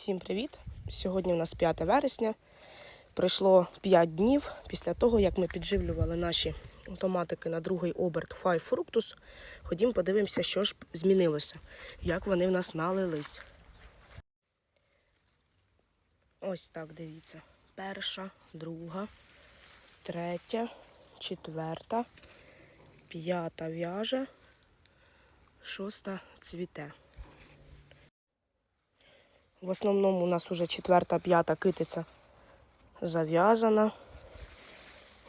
Всім привіт! Сьогодні у нас 5 вересня. Пройшло 5 днів після того, як ми підживлювали наші томатики на другий оберт Five Fructus. Ходім подивимося, що ж змінилося, як вони в нас налились. Ось так, дивіться. Перша, друга, третя, четверта, п'ята в'яже, шоста цвіте. В основному у нас уже четверта, п'ята китиця зав'язана.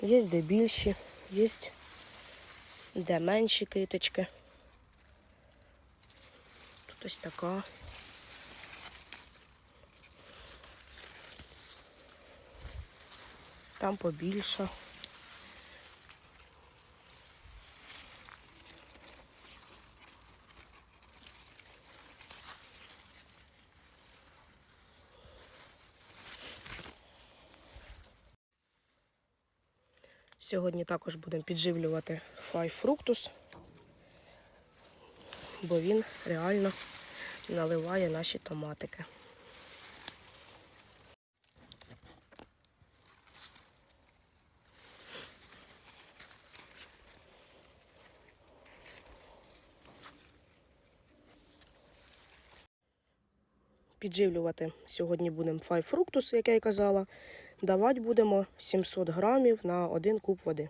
Є де більші, є де менші китички. Тут ось така. Там побільша. Сьогодні також будемо підживлювати файфруктус, бо він реально наливає наші томатики. Підживлювати сьогодні будемо Five фруктус, як я і казала. Давати будемо 700 грамів на один куб води.